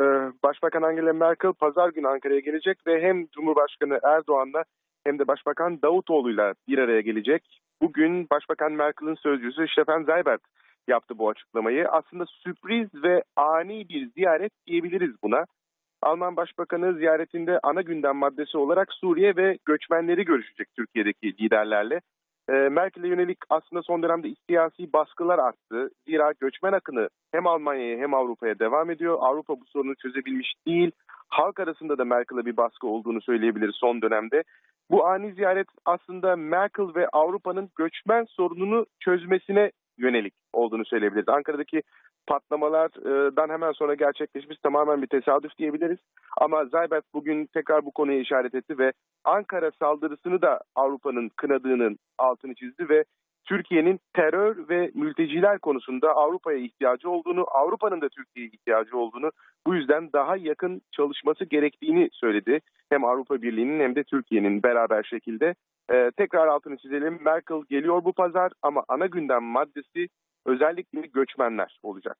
Ee, Başbakan Angela Merkel pazar günü Ankara'ya gelecek ve hem Cumhurbaşkanı Erdoğan'la hem de Başbakan Davutoğlu'yla bir araya gelecek. Bugün Başbakan Merkel'in sözcüsü Stefan Seibert yaptı bu açıklamayı. Aslında sürpriz ve ani bir ziyaret diyebiliriz buna. Alman Başbakanı ziyaretinde ana gündem maddesi olarak Suriye ve göçmenleri görüşecek Türkiye'deki liderlerle. Ee, Merkel'e yönelik aslında son dönemde siyasi baskılar arttı. Zira göçmen akını hem Almanya'ya hem Avrupa'ya devam ediyor. Avrupa bu sorunu çözebilmiş değil. Halk arasında da Merkel'e bir baskı olduğunu söyleyebiliriz son dönemde. Bu ani ziyaret aslında Merkel ve Avrupa'nın göçmen sorununu çözmesine yönelik olduğunu söyleyebiliriz. Ankara'daki patlamalardan hemen sonra gerçekleşmiş tamamen bir tesadüf diyebiliriz. Ama Zaybert bugün tekrar bu konuya işaret etti ve Ankara saldırısını da Avrupa'nın kınadığının altını çizdi ve Türkiye'nin terör ve mülteciler konusunda Avrupa'ya ihtiyacı olduğunu, Avrupa'nın da Türkiye'ye ihtiyacı olduğunu, bu yüzden daha yakın çalışması gerektiğini söyledi. Hem Avrupa Birliği'nin hem de Türkiye'nin beraber şekilde. Ee, tekrar altını çizelim. Merkel geliyor bu pazar ama ana gündem maddesi özellikle göçmenler olacak.